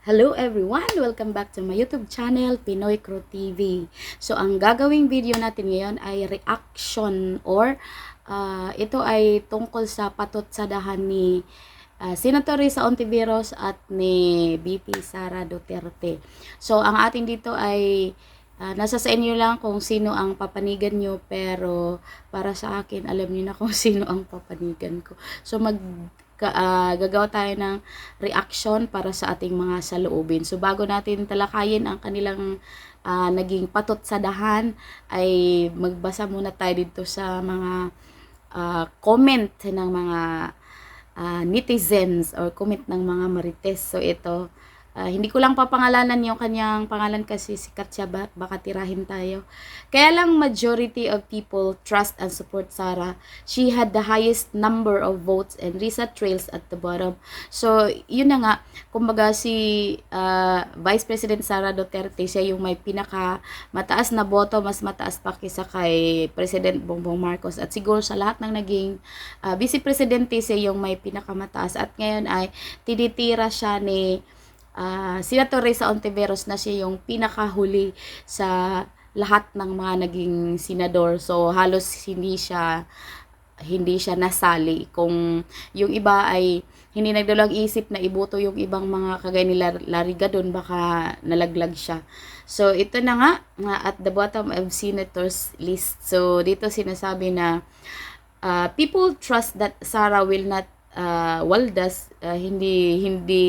Hello everyone! Welcome back to my YouTube channel, Pinoy Crew TV. So, ang gagawing video natin ngayon ay reaction or ah, ito ay tungkol sa patot sa dahan ni ah, Senator Risa Ontiveros at ni BP Sara Duterte. So, ang ating dito ay ah, nasa sa inyo lang kung sino ang papanigan nyo pero para sa akin, alam niyo na kung sino ang papanigan ko. So, mag ah, gagawa tayo ng reaction para sa ating mga saloobin. So bago natin talakayin ang kanilang ah, naging patot sa dahan ay magbasa muna tayo dito sa mga ah, comment ng mga ah, netizens or comment ng mga marites. So ito, ah, hindi ko lang papangalanan yung kanyang pangalan kasi sikat siya ba, baka tirahin tayo. Kaya lang majority of people trust and support Sarah. She had the highest number of votes and Risa trails at the bottom. So, yun na nga, kumbaga si ah, Vice President Sara Duterte, siya yung may pinaka mataas na boto, mas mataas pa kisa kay President Bongbong Marcos. At siguro sa lahat ng naging ah, Vice Presidente, siya yung may pinakamataas. At ngayon ay tinitira siya ni ah Senator Risa Ontiveros na siya yung pinakahuli sa lahat ng mga naging senador. So halos hindi siya hindi siya nasali. Kung yung iba ay hindi nagdalang isip na iboto yung ibang mga kagaya nila Lariga doon, baka nalaglag siya. So, ito na nga at the bottom of senators list. So, dito sinasabi na uh, people trust that Sarah will not uh, waldas, uh, hindi hindi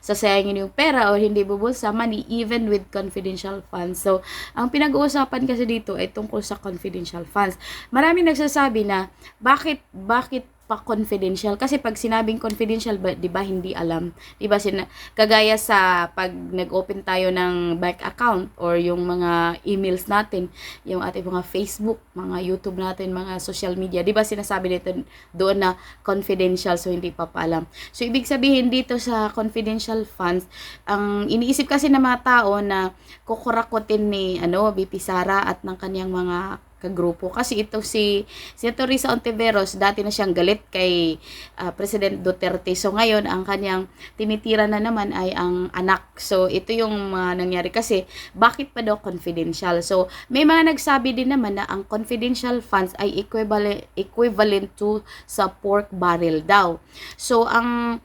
sasayangin yung pera or hindi bubulsa money even with confidential funds. So, ang pinag-uusapan kasi dito ay tungkol sa confidential funds. Maraming nagsasabi na bakit bakit pa confidential kasi pag sinabing confidential ba 'di ba hindi alam. 'di ba sina kagaya sa pag nag-open tayo ng bank account or yung mga emails natin yung ating mga Facebook mga YouTube natin mga social media 'di ba sinasabi dito doon na confidential so hindi pa paalam so ibig sabihin dito sa confidential funds ang iniisip kasi ng mga tao na kukurakotin ni ano BP Sara at ng kanyang mga kagrupo. Kasi ito si Senator Risa Ontiveros, dati na siyang galit kay ah, President Duterte. So ngayon, ang kanyang tinitira na naman ay ang anak. So ito yung mga nangyari kasi bakit pa daw confidential? So may mga nagsabi din naman na ang confidential funds ay equivalent, equivalent to sa pork barrel daw. So ang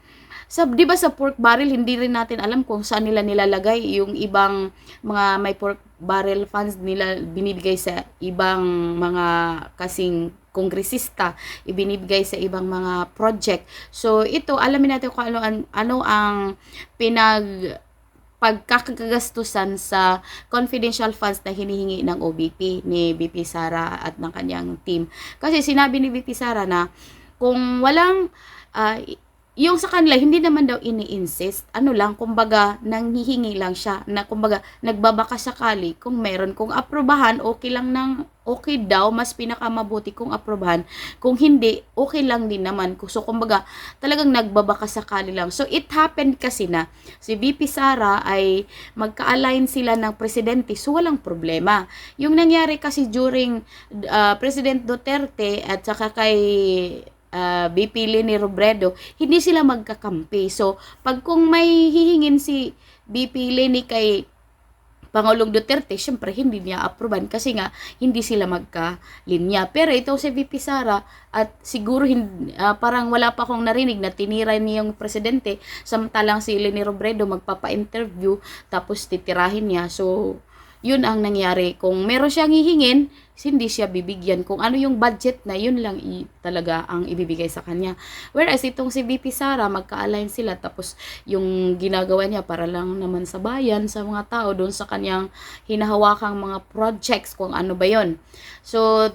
sa 'di ba sa pork barrel hindi rin natin alam kung saan nila nilalagay yung ibang mga may pork barrel funds nila binibigay sa ibang mga kasing kongresista, ibinibigay sa ibang mga project. So ito, alamin natin kung ano ano ang pinag pagkakagastusan sa confidential funds na hinihingi ng OBP ni BP Sara at ng kanyang team. Kasi sinabi ni BP Sara na kung walang ah, yung sa kanila, hindi naman daw ini-insist. Ano lang, kumbaga, nanghihingi lang siya. Na kumbaga, nagbabaka sakali kung meron. Kung aprobahan, okay lang ng, okay daw, mas pinakamabuti kung aprobahan. Kung hindi, okay lang din naman. So, kumbaga, talagang nagbabaka sakali lang. So, it happened kasi na si VP Sara ay magka-align sila ng presidente. So, walang problema. Yung nangyari kasi during uh, President Duterte at saka kay uh, BP Leni Robredo, hindi sila magkakampi. So, pag kung may hihingin si BP Leni kay Pangulong Duterte, syempre hindi niya aproban kasi nga hindi sila magkalinya. Pero ito si VP Sara at siguro hindi, ah, parang wala pa akong narinig na tinira niya yung presidente samantalang si Leni Robredo magpapa-interview tapos titirahin niya. So, yun ang nangyari. Kung meron siyang hihingin, hindi siya bibigyan. Kung ano yung budget na, yun lang i- talaga ang ibibigay sa kanya. Whereas itong si VP Sara, magka-align sila. Tapos yung ginagawa niya para lang naman sa bayan, sa mga tao, doon sa kanyang hinahawakang mga projects, kung ano ba yon So,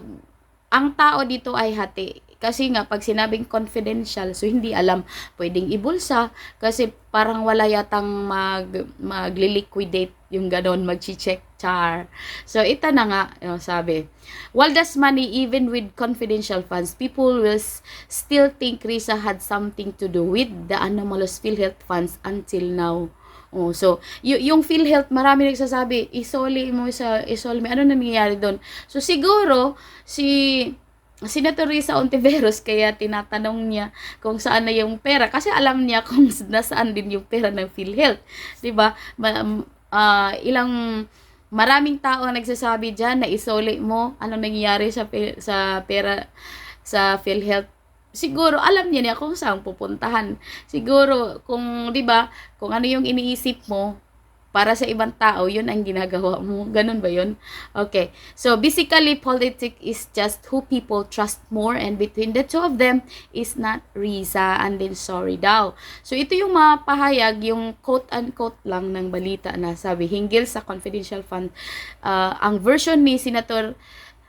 ang tao dito ay hati. Kasi nga, pag sinabing confidential, so hindi alam, pwedeng ibulsa, kasi parang wala yatang mag, magli-liquidate yung ganon, mag-check char. So, ito na nga, yung sabi, while that's money, even with confidential funds, people will still think Risa had something to do with the anomalous PhilHealth funds until now. Oh, so, y- yung PhilHealth, marami nagsasabi, isoli mo sa, isoli mo, ano nangyayari doon? So, siguro, si Senator Risa Ontiveros kaya tinatanong niya kung saan na yung pera kasi alam niya kung nasaan din yung pera ng PhilHealth, 'di ba? Ah, ilang maraming tao ang nagsasabi diyan na isole mo ano nangyayari sa sa pera sa PhilHealth. Siguro alam niya niya kung saan pupuntahan. Siguro kung 'di ba, kung ano yung iniisip mo para sa ibang tao, yun ang ginagawa mo. Ganun ba yun? Okay. So, basically, politics is just who people trust more and between the two of them is not Riza and then sorry daw. So, ito yung mga pahayag, yung quote-unquote lang ng balita na sabi, hinggil sa confidential fund. Ah, ang version ni Senator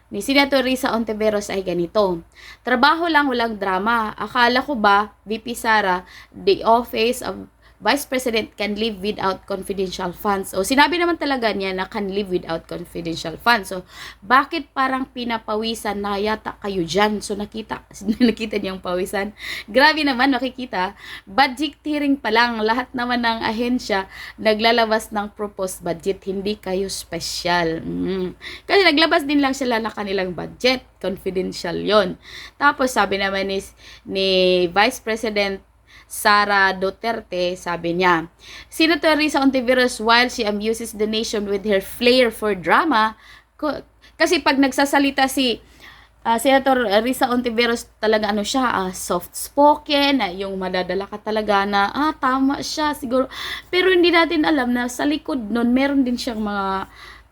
ni Senator Risa Ontiveros ay ganito. Trabaho lang, walang drama. Akala ko ba, VP Sara, the office of Vice President can live without confidential funds. O sinabi naman talaga niya na can live without confidential funds. So, bakit parang pinapawisan na yata kayo dyan? So, nakita, nakita niyang pawisan. Grabe naman, makikita. Budget hearing pa lang, lahat naman ng ahensya naglalabas ng proposed budget. Hindi kayo special. Mm. Kasi naglabas din lang sila na kanilang budget. Confidential yon Tapos, sabi naman ni, ni Vice President Sara Duterte, sabi niya, Senator Risa Ontiveros, while she amuses the nation with her flair for drama, kasi pag nagsasalita si ah, Senator Risa Ontiveros, talaga ano siya, ah, soft-spoken, ah, yung madadala ka talaga na, ah, tama siya, siguro. Pero hindi natin alam na sa likod nun, meron din siyang mga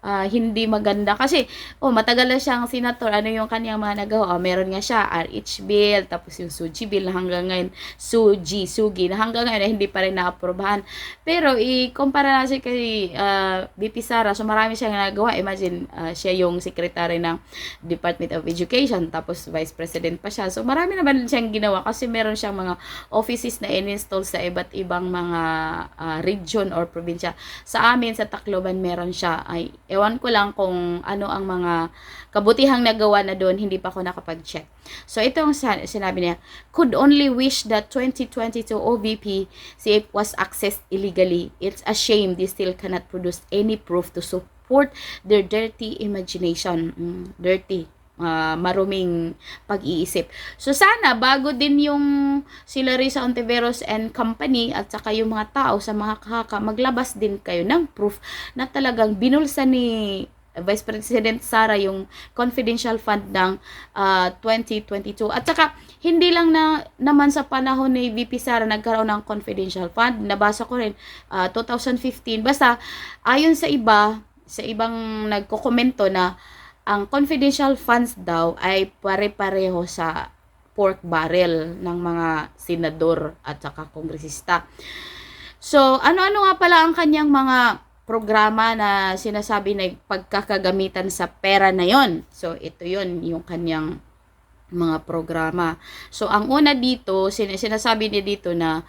ah, hindi maganda. Kasi, oh, matagal na siyang senator. Ano yung kanyang mga nagawa? Oh, meron nga siya, RH bill, tapos yung Suji bill na hanggang ngayon, Suji, Sugi, na hanggang ngayon ay hindi pa rin naaprobahan. Pero, i-kumpara natin kay ah, BP Sara, so marami siyang nagawa. Imagine, ah, siya yung secretary ng Department of Education, tapos vice president pa siya. So, marami naman siyang ginawa kasi meron siyang mga offices na in-install sa iba't ibang mga ah, region or probinsya. Sa amin, sa Tacloban, meron siya. Ay, ewan ko lang kung ano ang mga kabutihang nagawa na doon, hindi pa ako nakapag-check. So, ito ang sinabi niya, could only wish that 2022 OVP CF was accessed illegally. It's a shame they still cannot produce any proof to support their dirty imagination. Mm, dirty ah, maruming pag-iisip. So sana bago din yung sila Risa Ontiveros and company at saka yung mga tao sa mga kahaka maglabas din kayo ng proof na talagang binulsa ni Vice President Sara yung confidential fund ng ah, 2022. At saka hindi lang na naman sa panahon ni VP Sara nagkaroon ng confidential fund. Nabasa ko rin ah, 2015. Basta ayon sa iba, sa ibang nagkokomento na ang confidential funds daw ay pare-pareho sa pork barrel ng mga senador at saka kongresista. So, ano-ano nga pala ang kanyang mga programa na sinasabi na pagkakagamitan sa pera na yon. So, ito yon yung kanyang mga programa. So, ang una dito, sin- sinasabi niya dito na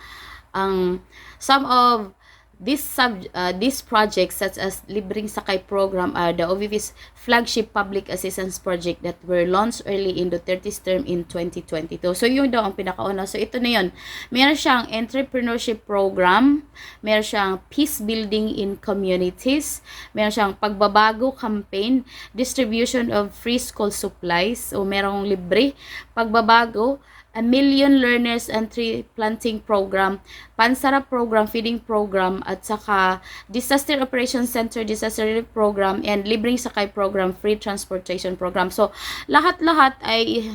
ang some of This sub uh, these projects such as Libreng Sakay program are the OVP's flagship public assistance project that were launched early in Duterte's term in 2022. So yun daw ang pinakauna. So ito na yun. Meron siyang entrepreneurship program, meron siyang peace building in communities, meron siyang pagbabago campaign, distribution of free school supplies, o merong libre, pagbabago, a million learners and tree planting program, Pansara program, feeding program, at saka Disaster Operations Center Disaster Relief Program, and Libreng Sakay Program, Free Transportation Program. So, lahat-lahat ay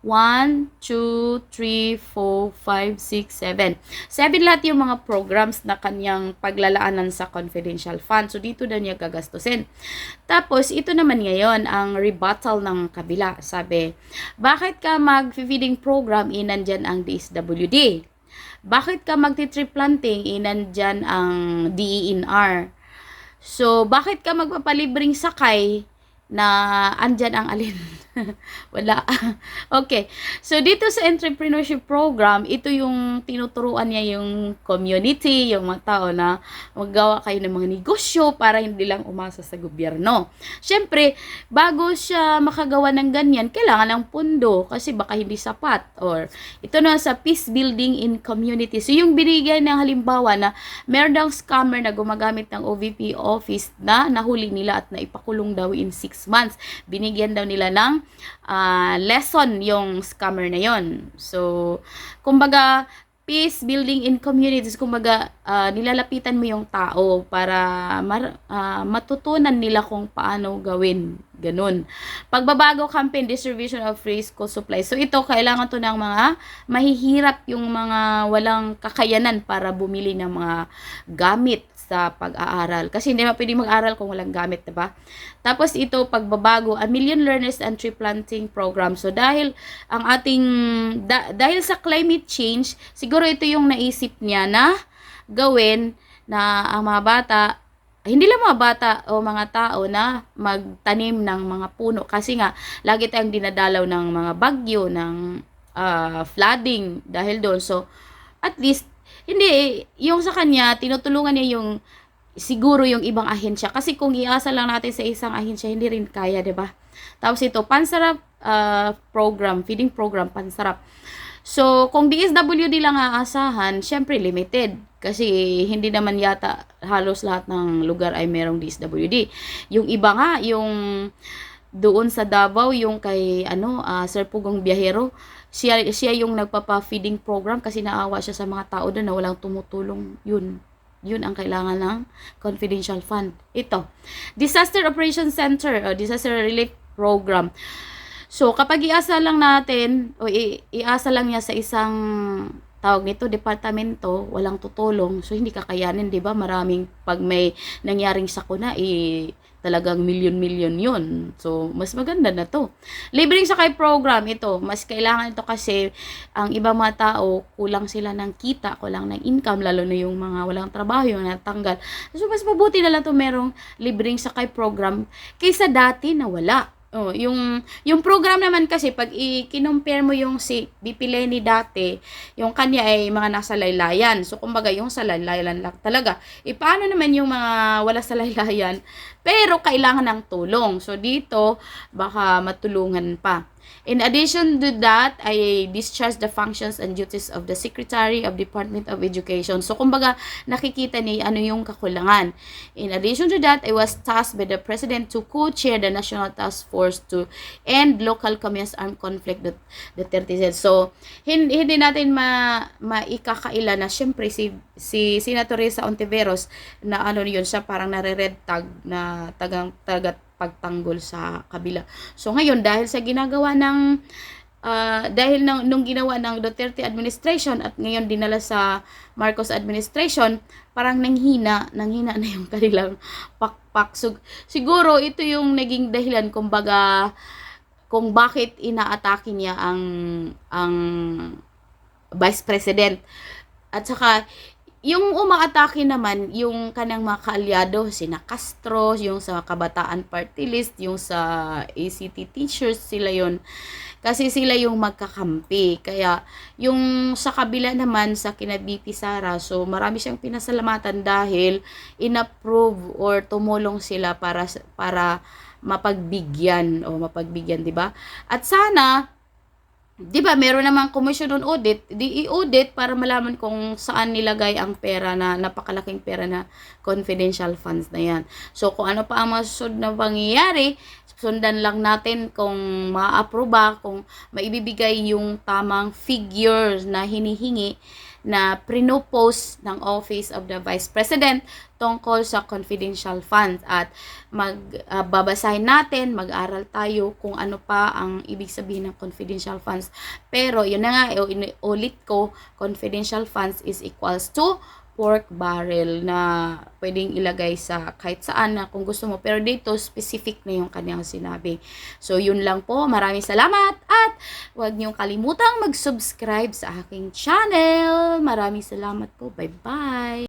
1, 2, 3, 4, 5, 6, 7. 7 lahat yung mga programs na kanyang paglalaanan sa confidential fund. So, dito daw niya gagastusin. Tapos, ito naman ngayon ang rebuttal ng kabila. Sabi, bakit ka mag-feeding program, eh, nandyan ang DSWD? Bakit ka magti-tree planting, eh, nandyan ang DENR? So, bakit ka magpapalibreng sakay na andyan ang alin? Wala. okay. So, dito sa entrepreneurship program, ito yung tinuturuan niya yung community, yung mga tao na maggawa kayo ng mga negosyo para hindi lang umasa sa gobyerno. Siyempre, bago siya makagawa ng ganyan, kailangan ng pundo kasi baka hindi sapat. Or, ito na sa peace building in community. So, yung binigay ng halimbawa na meron daw scammer na gumagamit ng OVP office na nahuli nila at naipakulong daw in 6 months. Binigyan daw nila ng ah, lesson yung scammer na yon. So, kumbaga, peace building in communities, kumbaga, ah, nilalapitan mo yung tao para mar- ah, matutunan nila kung paano gawin. Ganun. Pagbabago campaign distribution of free school supplies. So, ito, kailangan to ng mga mahihirap yung mga walang kakayanan para bumili ng mga gamit sa pag-aaral. Kasi hindi naman pwede mag-aral kung walang gamit, diba? Tapos ito, pagbabago, a million learners and tree planting program. So dahil ang ating, da- dahil sa climate change, siguro ito yung naisip niya na gawin na ang mga bata, hindi lang mga bata o mga tao na magtanim ng mga puno. Kasi nga, lagi tayong dinadalaw ng mga bagyo, ng ah, flooding dahil doon. So, at least, hindi, yung sa kanya, tinutulungan niya yung siguro yung ibang ahensya. Kasi kung iasa lang natin sa isang ahensya, hindi rin kaya, 'di ba? Tapos ito, pansarap ah, program, feeding program, pansarap. So, kung DSWD lang aasahan, syempre limited. Kasi hindi naman yata halos lahat ng lugar ay merong DSWD. Yung iba nga, yung doon sa Davao, yung kay ano, ah, Sir Pugong Biyahero, siya, siya yung nagpapa-feeding program kasi naawa siya sa mga tao doon na walang tumutulong. Yun. Yun ang kailangan ng confidential fund. Ito, Disaster Operations Center o Disaster Relief Program. So, kapag iasa lang natin o i- iasa lang niya sa isang tawag nito, departamento, walang tutulong. So, hindi kakayanin, di ba? Maraming, pag may nangyaring sakuna, eh, talagang milyon-milyon yun. So, mas maganda na to. Libreng sakay program, ito. Mas kailangan ito kasi ang ibang mga tao, kulang sila ng kita, kulang ng income, lalo na yung mga walang trabaho, yung natanggal. So, mas mabuti na lang to merong libreng sakay program kaysa dati na wala. Oh, yung yung program naman kasi pag i-kinumpare mo yung si BP Lenny dati, yung kanya ay mga nasa laylayan. So kumbaga yung sa laylayan lang talaga. E paano naman yung mga wala sa laylayan pero kailangan ng tulong. So dito baka matulungan pa. In addition to that, I discharge the functions and duties of the Secretary of Department of Education. So, kumbaga, nakikita ni ano yung kakulangan. In addition to that, I was tasked by the President to co-chair the National Task Force to end local communist armed conflict that the 30 So, hindi, hindi natin ma, maikakaila na syempre si, si Senator Risa Ontiveros na ano yun siya parang nare-red tag na tagang tagat pagtanggol sa kabila. So ngayon dahil sa ginagawa ng ah, dahil nang, nung ginawa ng Duterte administration at ngayon dinala sa Marcos administration, parang nanghina, nanghina na yung kanilang pakpak. So, siguro ito yung naging dahilan kumbaga kung bakit inaatake niya ang ang vice president. At saka yung umaatake naman, yung kanang mga kaalyado, sina Castro, yung sa Kabataan Party List, yung sa ACT teachers, sila yon Kasi sila yung magkakampi. Kaya, yung sa kabila naman, sa kina BP Sara, so marami siyang pinasalamatan dahil inapprove or tumulong sila para para mapagbigyan o mapagbigyan, 'di ba? At sana 'di ba, meron namang commission on audit, di i-audit para malaman kung saan nilagay ang pera na napakalaking pera na confidential funds na 'yan. So kung ano pa ang masusunod na pangyayari, sundan lang natin kung ma-approve kung maibibigay yung tamang figures na hinihingi na prinopose ng Office of the Vice President tungkol sa confidential funds at magbabasahin natin, mag-aral tayo kung ano pa ang ibig sabihin ng confidential funds. Pero yun na nga, ulit ko, confidential funds is equals to pork barrel na pwedeng ilagay sa kahit saan na kung gusto mo. Pero dito, specific na yung kanyang sinabi. So, yun lang po. Maraming salamat at huwag niyong kalimutang mag-subscribe sa aking channel. Maraming salamat po. Bye-bye!